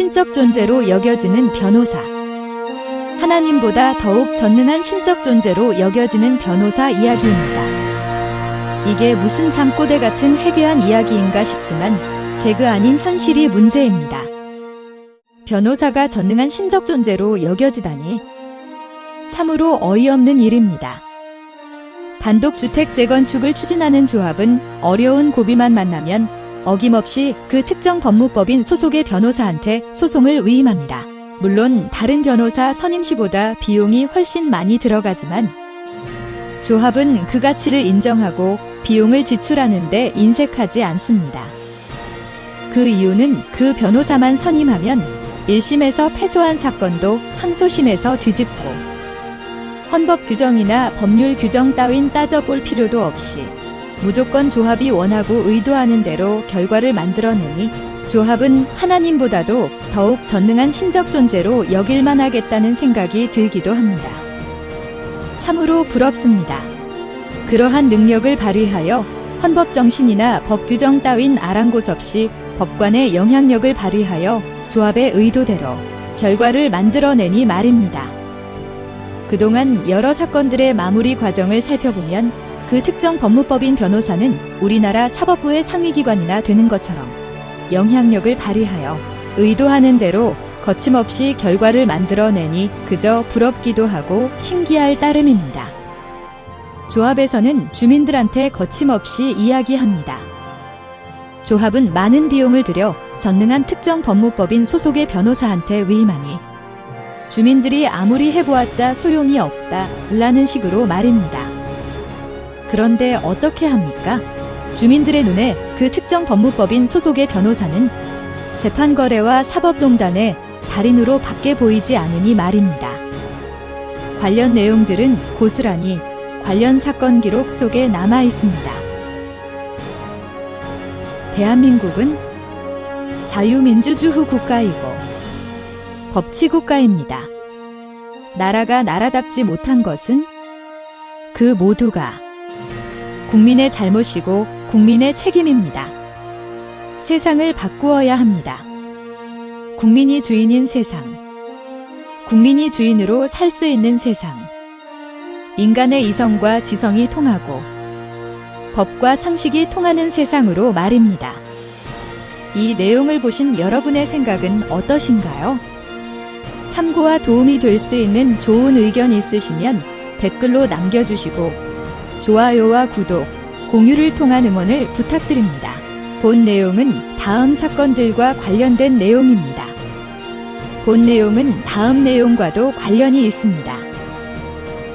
신적 존재로 여겨지는 변호사. 하나님보다 더욱 전능한 신적 존재로 여겨지는 변호사 이야기입니다. 이게 무슨 잠꼬대 같은 해괴한 이야기인가 싶지만 개그 아닌 현실이 문제입니다. 변호사가 전능한 신적 존재로 여겨지다니 참으로 어이없는 일입니다. 단독주택 재건축을 추진하는 조합은 어려운 고비만 만나면 어김없이 그 특정 법무법인 소속의 변호사한테 소송을 위임합니다. 물론 다른 변호사 선임시보다 비용이 훨씬 많이 들어가지만 조합은 그 가치를 인정하고 비용을 지출하는데 인색하지 않습니다. 그 이유는 그 변호사만 선임하면 1심에서 패소한 사건도 항소심에서 뒤집고 헌법 규정이나 법률 규정 따윈 따져볼 필요도 없이 무조건 조합이 원하고 의도하는 대로 결과를 만들어내니 조합은 하나님보다도 더욱 전능한 신적 존재로 여길만 하겠다는 생각이 들기도 합니다. 참으로 부럽습니다. 그러한 능력을 발휘하여 헌법 정신이나 법 규정 따윈 아랑곳 없이 법관의 영향력을 발휘하여 조합의 의도대로 결과를 만들어내니 말입니다. 그동안 여러 사건들의 마무리 과정을 살펴보면 그 특정 법무법인 변호사는 우리나라 사법부의 상위기관이나 되는 것처럼 영향력을 발휘하여 의도하는 대로 거침없이 결과를 만들어내니 그저 부럽기도 하고 신기할 따름입니다. 조합에서는 주민들한테 거침없이 이야기합니다. 조합은 많은 비용을 들여 전능한 특정 법무법인 소속의 변호사한테 위임하니 주민들이 아무리 해보았자 소용이 없다 라는 식으로 말입니다. 그런데 어떻게 합니까? 주민들의 눈에 그 특정 법무법인 소속의 변호사는 재판거래와 사법농단의 달인으로 밖에 보이지 않으니 말입니다. 관련 내용들은 고스란히 관련 사건 기록 속에 남아 있습니다. 대한민국은 자유민주주의 국가이고 법치국가입니다. 나라가 나라답지 못한 것은 그 모두가 국민의 잘못이고 국민의 책임입니다. 세상을 바꾸어야 합니다. 국민이 주인인 세상. 국민이 주인으로 살 수 있는 세상. 인간의 이성과 지성이 통하고 법과 상식이 통하는 세상으로 말입니다. 이 내용을 보신 여러분의 생각은 어떠신가요? 참고와 도움이 될 수 있는 좋은 의견 있으시면 댓글로 남겨주시고 좋아요와 구독, 공유를 통한 응원을 부탁드립니다. 본 내용은 다음 사건들과 관련된 내용입니다. 본 내용은 다음 내용과도 관련이 있습니다.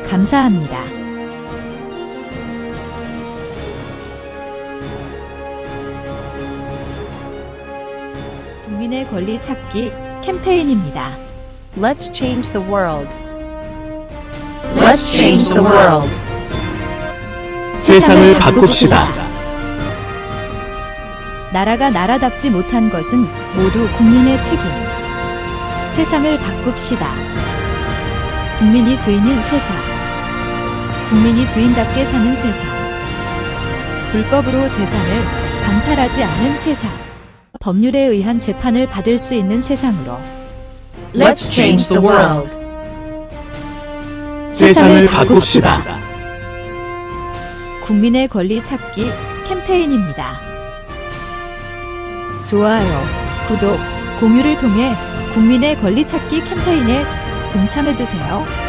감사합니다. 국민의 권리 찾기 캠페인입니다. Let's change the world. Let's change the world. 세상을 바꿉시다. 나라가 나라답지 못한 것은 모두 국민의 책임. 세상을 바꿉시다. 국민이 주인인 세상. 국민이 주인답게 사는 세상. 불법으로 재산을 강탈하지 않는 세상. 법률에 의한 재판을 받을 수 있는 세상으로 Let's change the world. 세상을 바꿉시다. 국민의 권리 찾기 캠페인입니다. 좋아요, 구독, 공유를 통해 국민의 권리 찾기 캠페인에 동참해주세요.